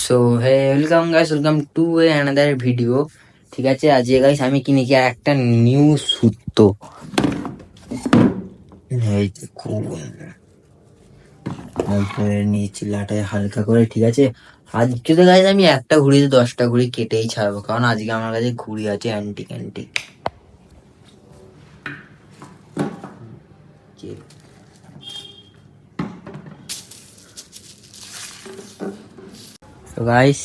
So hey welcome guys welcome to a another video ঠিক আছে, আজকে গাইস আমি কিনেছি আর একটা নিউ সুতো তারপরে নিয়েছি লাটায় হালকা করে, ঠিক আছে? আজকে তো গাইস আমি একটা ঘুড়িতে দশটা ঘুড়ি কেটেই ছাড়বো, কারণ আজকে আমার কাছে ঘুড়ি আছে অ্যান্টিক অ্যান্টিক তো গাইস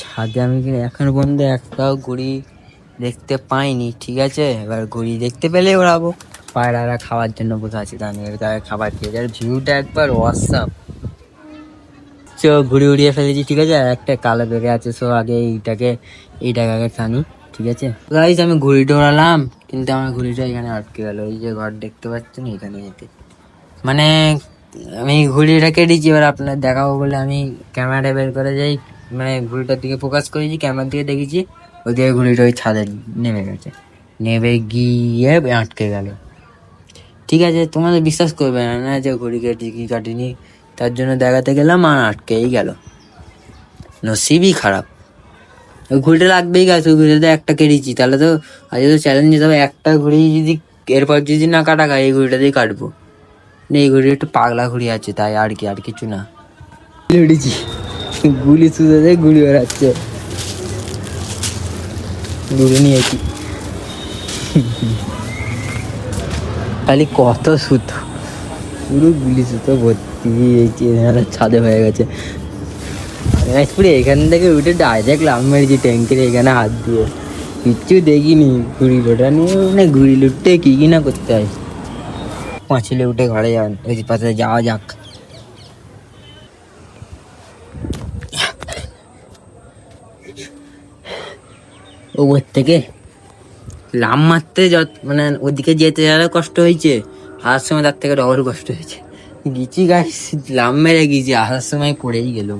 ছাদে আমি কিন্তু এখনও পর্যন্ত একটাও ঘুড়ি দেখতে পাইনি, ঠিক আছে? এবার ঘুড়ি দেখতে পেলে ওড়াবো। পায়রারা খাওয়ার জন্য বসে আছে দানিয়ের গায়ে খাবার খেয়ে আর ভিউটা একবার অসাম চো ঘুড়ি উড়িয়ে ফেলেছি, ঠিক আছে? আর একটা কালো বেড়ে আছে, সো আগে এইটাকে এইটাকে আগে টানি ঠিক আছে? গাইস আমি ঘুড়িটা ওড়ালাম, কিন্তু আমার ঘুড়িটা এখানে আটকে গেল। এই যে ঘর দেখতে পাচ্ছেন এখানে যেতে। মানে আমি ঘুড়িটা কেটেছি, এবার আপনার দেখাবো বলে আমি ক্যামেরাটা বের করে যাই মানে ঘুড়িটার দিকে ফোকাস করেছি ক্যামেরার দিকে দেখেছি ওদিকে ঘুড়িটা ওই ছাদে নেমে গেছে। নেমে গিয়ে আটকে গেল। ঠিক আছে তোমাদের বিশ্বাস করবে না না যে ঘুড়ি কেটে কি কাটিনি, তার জন্য দেখাতে গেলাম আর আটকেই গেল। নসিবই খারাপ। ওই ঘুড়িটা লাগবেই গাছ ওই ঘুড়িতে একটা কেটেছি, তাহলে তো আজ তো চ্যালেঞ্জ যেতে হবে, একটা ঘুড়ি যদি, এরপর যদি না কাটা খায় এই ঘুড়িটাতেই কাটবো। না, এই ঘুড়ি একটু পাগলা ঘুড়ি আছে, তাই আর কি, আর কিছু না। গুলি সুদে গুলি বেড়াচ্ছে। গুলি নিয়েছি খালি কত সুতো। পুরো গুলি সুতো ভর্তি যে ছাদে হয়ে গেছে। পুরো এখান থেকে উঠে ডাইরেক্ট লাভ মেরেছি ট্যাঙ্কের এখানে হাত দিয়ে। কিচ্ছু দেখিনি, ঘুড়ি লোটা নিয়ে মানে ঘুড়ি লুটতে কি কি না করতে হয়। পাঁচিলে উঠে ঘরে যান, ওই পাশে যাওয়া যাক। ওপর থেকে লাম মারতে যত মানে ওদিকে যেতে যারা কষ্ট হয়েছে, আসার সময় তার থেকে ডবল কষ্ট হয়েছে। গিচি গাছ লাম মেরে গিয়েছি আসার সময় পড়েই গেল।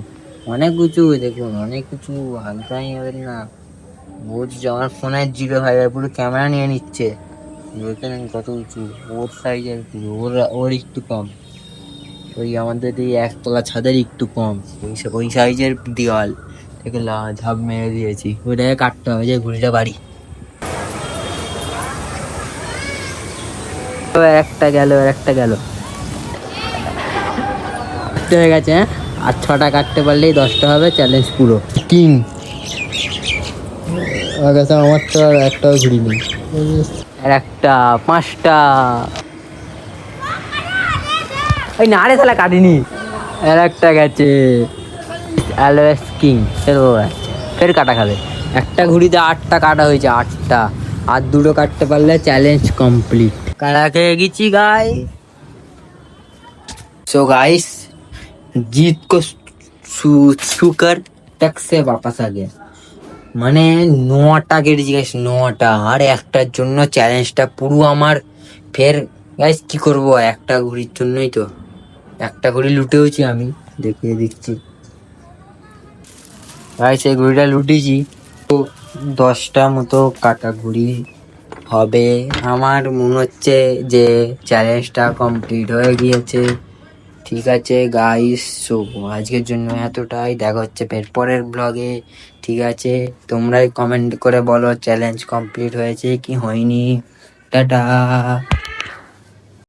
অনেক কিছু দেখুন, অনেক কিছু হালকাই হবে না। বলছি আমার ফোনের জিরো ভাই পুরো ক্যামেরা নিয়ে নিচ্ছে। দেখেন কত উঁচু, ওর সাইজের পুরো ওর ওর একটু কম। ওই আমাদের এই একতলা ছাদের একটু কম, ওই ওই সাইজের দেওয়াল। থেকে ঝাঁপ মেরে দিয়েছি। ওইটাকে কাটতে হবে যে ঘুড়িটা বাড়ি। তো একটা গেল আর একটা গেল। হয়ে গেছে হ্যাঁ? আর ছটা কাটতে পারলেই দশটা হবে চ্যালেঞ্জ পুরো। কিং কাছে আমার তো আর একটাও ঘুরি নেই। আর একটা পাঁচটা। ওই না রে শালা কাটিনি। আর একটা গেছে। অ্যালোয়েস কিং ফের ও আছে ফের কাটা খাবে একটা ঘুড়িতে আটটা কাটা হয়েছে আটটা আর দুটো কাটতে পারলে চ্যালেঞ্জ কমপ্লিট কাটা খেয়ে গেছি গাই सो गाइस जीत को छू छूकर तक से वापस आ गया মানে নটা কেটেছি গাইস নটা আর একটার জন্য চ্যালেঞ্জটা পুরো আমার ফের গাইস কি করব একটা ঘুড়ির জন্যই তো একটা ঘুড়ি লুটেওছি আমি দেখিয়ে দিচ্ছি গাইস এই ঘুড়িটা লুটেছি। তো দশটা মতো কাটা ঘুড়ি হবে। আমার মনে হচ্ছে যে চ্যালেঞ্জটা কমপ্লিট হয়ে গিয়েছে। ঠিক আছে গাইস সো আজকের জন্য এতটাই। দেখা হচ্ছে ফের পরের ব্লগে ঠিক আছে, তোমরাই কমেন্ট করে বলো চ্যালেঞ্জ কমপ্লিট হয়েছে কি হয়নি। টাটা।